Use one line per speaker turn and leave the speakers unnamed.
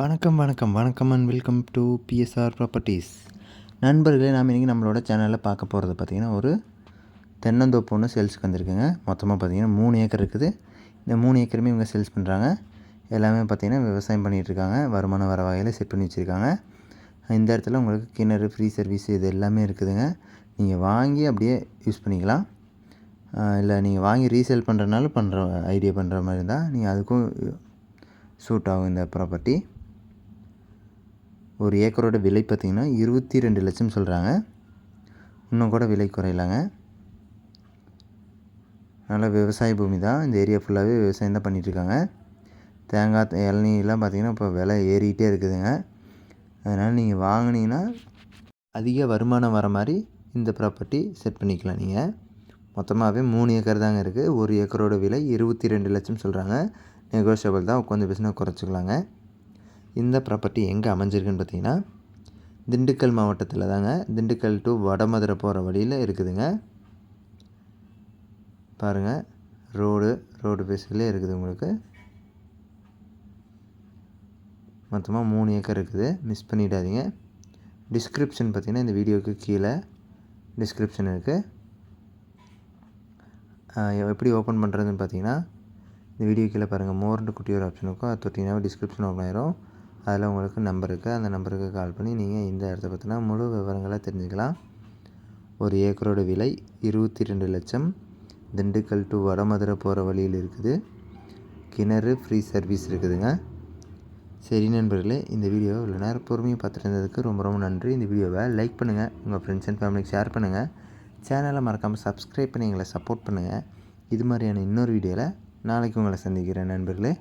வணக்கம் வணக்கம். வணக்கம் and welcome to BSR properties நண்பர்களே நாம் இன்றைக்கி நம்மளோட சேனலில் பார்க்க போகிறது பார்த்திங்கன்னா ஒரு தென்னந்தோப்பு ஒன்று சேல்ஸுக்கு வந்திருக்குங்க. மொத்தமாக பார்த்திங்கன்னா மூணு ஏக்கர் இருக்குது. இந்த மூணு ஏக்கருமே இவங்க சேல்ஸ் பண்ணுறாங்க எல்லாமே பார்த்திங்கன்னா விவசாயம் பண்ணிகிட்ருக்காங்க வருமானம் வர வகையில் செட் பண்ணி வச்சுருக்காங்க. இந்த இடத்துல உங்களுக்கு கிணறு ஃப்ரீ சர்வீஸ் இது எல்லாமே இருக்குதுங்க. நீங்கள் வாங்கி அப்படியே யூஸ் பண்ணிக்கலாம். இல்லை நீங்கள் வாங்கி ரீசேல் பண்ணுறதுனாலும் பண்ணுற ஐடியா பண்ணுற மாதிரி இருந்தால் நீங்கள் அதுக்கும் சூட் ஆகும் இந்த ப்ராப்பர்ட்டி ஒரு ஏக்கரோட விலை பார்த்திங்கன்னா இருபத்தி ரெண்டு லட்சம் சொல்கிறாங்க இன்னும் கூட விலை குறையலாங்க. நல்ல விவசாய பூமி தான். இந்த ஏரியா ஃபுல்லாகவே விவசாயம் தான் பண்ணிகிட்ருக்காங்க தேங்காய் இளநீலாம் பார்த்திங்கன்னா இப்போ விலை ஏறிக்கிட்டே இருக்குதுங்க. அதனால் நீங்கள் வாங்கினீங்கன்னா அதிக வருமானம் வர மாதிரி இந்த ப்ராப்பர்ட்டி செட் பண்ணிக்கலாம் நீங்கள் மொத்தமாகவே மூணு ஏக்கர் தாங்க இருக்குது ஒரு ஏக்கரோட விலை இருபத்தி ரெண்டு லட்சம் சொல்கிறாங்க நெகோஷியபிள் தான். உட்காந்து பேசினா குறைச்சிக்கலாங்க. இந்த ப்ராப்பர்ட்டி எங்கே அமைஞ்சிருக்குன்னு பார்த்தீங்கன்னா திண்டுக்கல் மாவட்டத்தில் தாங்க. திண்டுக்கல் டு வடமதுரை போகிற வழியில் இருக்குதுங்க. பாருங்கள் ரோடு ரோடு பேஸில் இருக்குது உங்களுக்கு. மொத்தமாக மூணு ஏக்கர் இருக்குது. மிஸ் பண்ணிடாதீங்க. டிஸ்கிரிப்ஷன் பார்த்திங்கன்னா இந்த வீடியோவுக்கு கீழே டிஸ்கிரிப்ஷன் இருக்குது எப்படி ஓப்பன் பண்ணுறதுன்னு பார்த்தீங்கன்னா இந்த வீடியோ கீழே பாருங்கள் மோர்னு குட்டி ஒரு ஆப்ஷன் இருக்கும். அது தொட்டிங்கன்னா டிஸ்கிரிப்ஷன் ஓப்பன் ஆயிரும். அதில் உங்களுக்கு நம்பர் இருக்குது அந்த நம்பருக்கு கால் பண்ணி நீங்கள் இந்த இடத்த பற்றினா முழு விவரங்களை தெரிஞ்சுக்கலாம். ஒரு ஏக்கரோட விலை இருபத்தி ரெண்டு லட்சம். திண்டுக்கல் டு வடமதுரை போகிற வழியில் இருக்குது. கிணறு ஃப்ரீ சர்வீஸ் இருக்குதுங்க. சரி நண்பர்களே இந்த வீடியோ இவ்வளோ நேரம் பொறுமையை பார்த்துருந்ததுக்கு ரொம்ப ரொம்ப நன்றி. இந்த வீடியோவை லைக் பண்ணுங்கள் உங்கள் ஃப்ரெண்ட்ஸ் அண்ட் ஃபேமிலிக்கு ஷேர் பண்ணுங்கள் சேனலை மறக்காமல் சப்ஸ்கிரைப் பண்ணி எங்களை சப்போர்ட் பண்ணுங்கள் இது மாதிரியான இன்னொரு வீடியோவில் நாளைக்கு உங்களை சந்திக்கிறேன் நண்பர்களே.